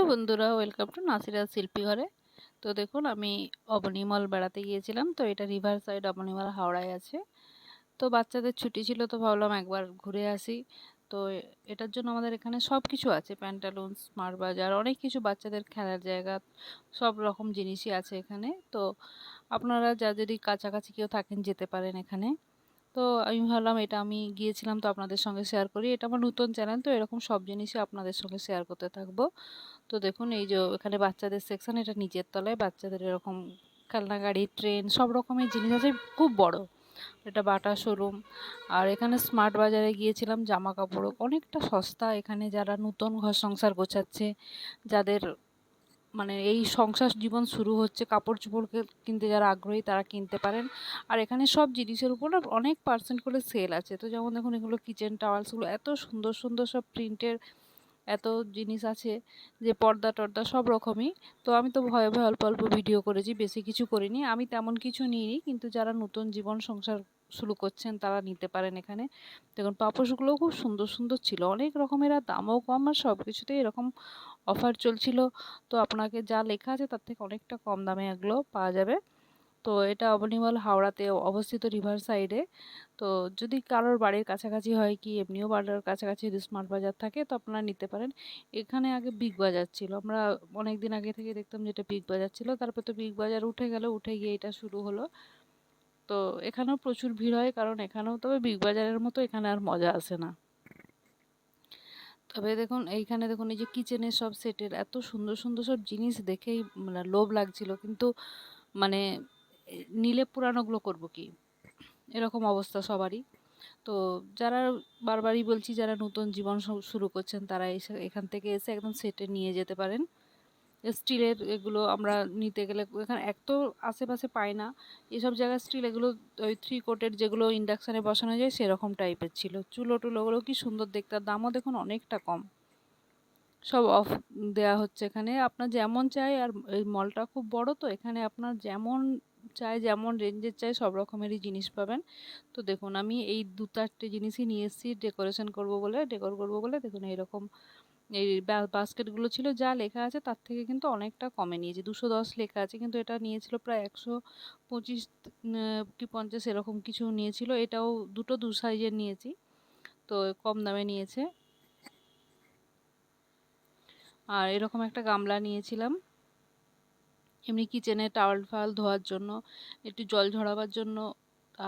Hello বন্ধুরা welcome to Nasira শিল্পী ঘরে। তো দেখুন, আমি অবনিমল বেড়াতে গিয়েছিলাম, তো এটা রিভার সাইড অবনিমল হাওড়ায় আছে। তো বাচ্চাদের ছুটি ছিল, তো ভাবলাম একবার ঘুরে আসি। তো এটার জন্য আমাদের এখানে সব কিছু আছে প্যান্টালুন স্মার্ট বাজার অনেক কিছু বাচ্চাদের খেলার জায়গা, সব রকম জিনিসই আছে এখানে। তো আপনারা যা যদি কাছাকাছি কেউ থাকেন, যেতে পারেন এখানে। তো আমি ভাবলাম এটা আমি গিয়েছিলাম তো আপনাদের সঙ্গে শেয়ার করি। এটা আমার নতুন চ্যানেল তো এরকম সব জিনিসই আপনাদের সঙ্গে শেয়ার করতে থাকব। তো দেখুন, এই যে এখানে বাচ্চাদের সেকশন এটা নিচের তলায়, বাচ্চাদের এরকম খেলনা, গাড়ি ট্রেন সব রকমের জিনিস আছে, খুব বড়। এটা বাটা শোরুম আর এখানে স্মার্ট বাজারে গিয়েছিলাম জামা কাপড় অনেকটা সস্তা। এখানে যারা নতুন ঘর সংসার গোছাচ্ছে, যাদের মানে এই সংসার জীবন শুরু হচ্ছে কাপড় চোপড় কিনতে যারা আগ্রহী তারা কিনতে পারেন। আর এখানে সব জিনিসের উপর অনেক পার্সেন্ট করে সেল আছে। তো যেমন দেখুন এগুলো কিচেন টাওয়ালসগুলো এত সুন্দর সুন্দর সব প্রিন্টের এত জিনিস আছে যে পর্দা টর্দা সব রকমই। তো আমি তো ভয়ে ভয়ে অল্প অল্প ভিডিও করেছি, বেশি কিছু করিনি। আমি তেমন কিছু নিইনি, কিন্তু যারা নতুন জীবন সংসার শুরু করছেন তারা নিতে পারেন এখানে। দেখুন পাপোশগুলোও খুব সুন্দর সুন্দর ছিল। অনেক রকমের আর দামও কম আর সব কিছুতেই এরকম অফার চলছিল। তো আপনাকে যা লেখা আছে তার থেকে অনেকটা কম দামে এগুলো পাওয়া যাবে। তো এটা অবনিমল হাওড়াতে অবস্থিত রিভার সাইডে তো যদি কারোর বাড়ির কাছাকাছি হয় কি, এমনিও বাড়ির কাছাকাছি যদি স্মার্ট বাজার থাকে, তো আপনারা নিতে পারেন। এখানে আগে বিগ বাজার ছিল। আমরা অনেক দিন আগে থেকে দেখতাম যেটা বিগ বাজার ছিল। তারপর তো বিগ বাজার উঠে গেল, উঠে গিয়ে এটা শুরু হলো। তো এখানেও প্রচুর ভিড় হয় কারণ এখানেও তবে বিগ বাজারের মতো এখানে আর মজা আসে না। তবে দেখুন, এইখানে দেখুন, এই যে কিচেনের সব সেটের এত সুন্দর সুন্দর সব জিনিস দেখেই মানে লোভ লাগছিল। কিন্তু মানে নিলে পুরানোগুলো করব কি? এরকম অবস্থা সবারই। তো যারা বারবারই বলছি, যারা নতুন জীবন শুরু করছেন, তারা এসে এখান থেকে এসে একদম সেটে নিয়ে যেতে পারেন। স্টিলের এগুলো আমরা নিতে গেলে এখানে এক তো আশেপাশে পাই না। এসব জায়গায় স্টিল এগুলো ওই থ্রি কোটের যেগুলো ইন্ডাকশানে বসানো যায় সেরকম টাইপের ছিল। চুলো টুলোগুলো কি সুন্দর দেখতে দামও দেখুন অনেকটা কম। সব অফ দেয়া হচ্ছে এখানে। আপনার যেমন চাই আর এই মলটা খুব বড় তো এখানে আপনার যেমন চাই, যেমন রেঞ্জের চাই সব রকমেরই জিনিস পাবেন। তো দেখুন আমি এই দু চারটে জিনিসই নিয়ে এসেছি। ডেকোরেশন করব বলে ডেকোর করব বলে দেখুন এইরকম এই বাস্কেটগুলো ছিল যা লেখা আছে তার থেকে কিন্তু অনেকটা কমে নিয়েছি। দুশো দশ লেখা আছে কিন্তু এটা নিয়েছিল প্রায় একশো পঁচিশ কি পঞ্চাশ এরকম কিছু নিয়েছিল। এটাও দুটো দু সাইজের নিয়েছি, তো কম দামে নিয়েছে। আর এরকম একটা গামলা নিয়েছিলাম। এমনি কিচেনে টাওয়াল ফাল ধোয়ার জন্য, একটু জল ঝরাবার জন্য,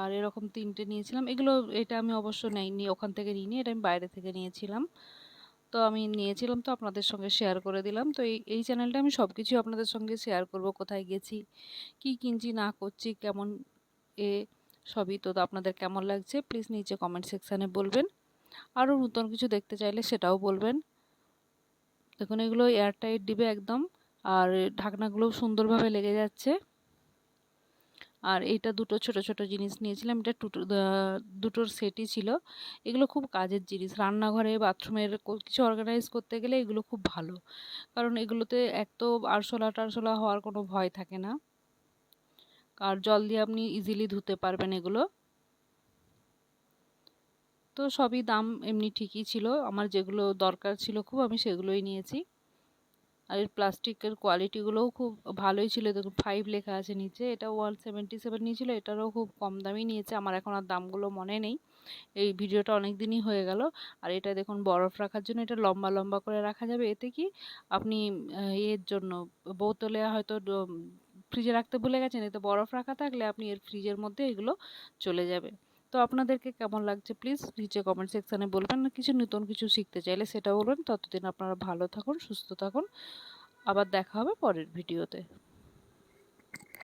আর এরকম তিনটে নিয়েছিলাম। এগুলো, এটা আমি অবশ্য নেইনি, ওখান থেকে নিইনি, এটা আমি বাইরে থেকে নিয়েছিলাম। তো আমি নিয়েছিলাম তো আপনাদের সঙ্গে শেয়ার করে দিলাম। তো এই এই চ্যানেলটা আমি সব কিছুই আপনাদের সঙ্গে শেয়ার করব, কোথায় গেছি, কি কিনছি, না করছি, কেমন, এ সবই তো আপনাদের কেমন লাগছে প্লিজ নিচে কমেন্ট সেকশানে বলবেন। আরও নতুন কিছু দেখতে চাইলে সেটাও বলবেন। দেখুন এগুলো এয়ারটাইট দিবে একদম, আর ঢাকনাগুলো সুন্দরভাবে লেগে যাচ্ছে। আর এটা দুটো ছোট ছোট জিনিস নিয়েছিলাম। এটা দুটোর সেটই ছিল। এগুলো খুব কাজের জিনিস। রান্নাঘরে বাথরুমের কিছু অর্গানাইজ করতে গেলে এগুলো খুব ভালো। কারণ এগুলোতে এক তো আরশোলা, টারশোলা হওয়ার কোনো ভয় থাকে না। আর জল দিয়ে আপনি ইজিলি ধুতে পারবেন এগুলো। তো সবই দাম এমনি ঠিকই ছিল। আমার যেগুলো দরকার ছিল খুব, আমি সেগুলোই নিয়েছি। আর এর প্লাস্টিকের কোয়ালিটিগুলোও খুব ভালোই ছিল। দেখুন ফাইভ লেখা আছে নিচে, এটা ওয়ান সেভেন্টি সেভেন নিয়েছিল, এটারও খুব কম দামই নিয়েছে, আমার এখন আর দামগুলো মনে নেই। এই ভিডিওটা অনেক দিনই হয়ে গেল, আর এটা দেখুন বরফ রাখার জন্য এটা লম্বা লম্বা করে রাখা যাবে। এতে কি আপনি এর জন্য বোতলে হয়তো ফ্রিজে রাখতে ভুলে গেছেন, এতে বরফ রাখা থাকলে আপনি এর ফ্রিজের মধ্যে এগুলো চলে যাবে। তো আপনাদেরকে কেমন লাগছে প্লিজ নিচে কমেন্ট সেকশানে বলবেন। কিছু নতুন কিছু শিখতে চাইলে সেটা বলবেন। ততদিন আপনারা ভালো থাকুন, সুস্থ থাকুন। আবার দেখা হবে পরের ভিডিওতে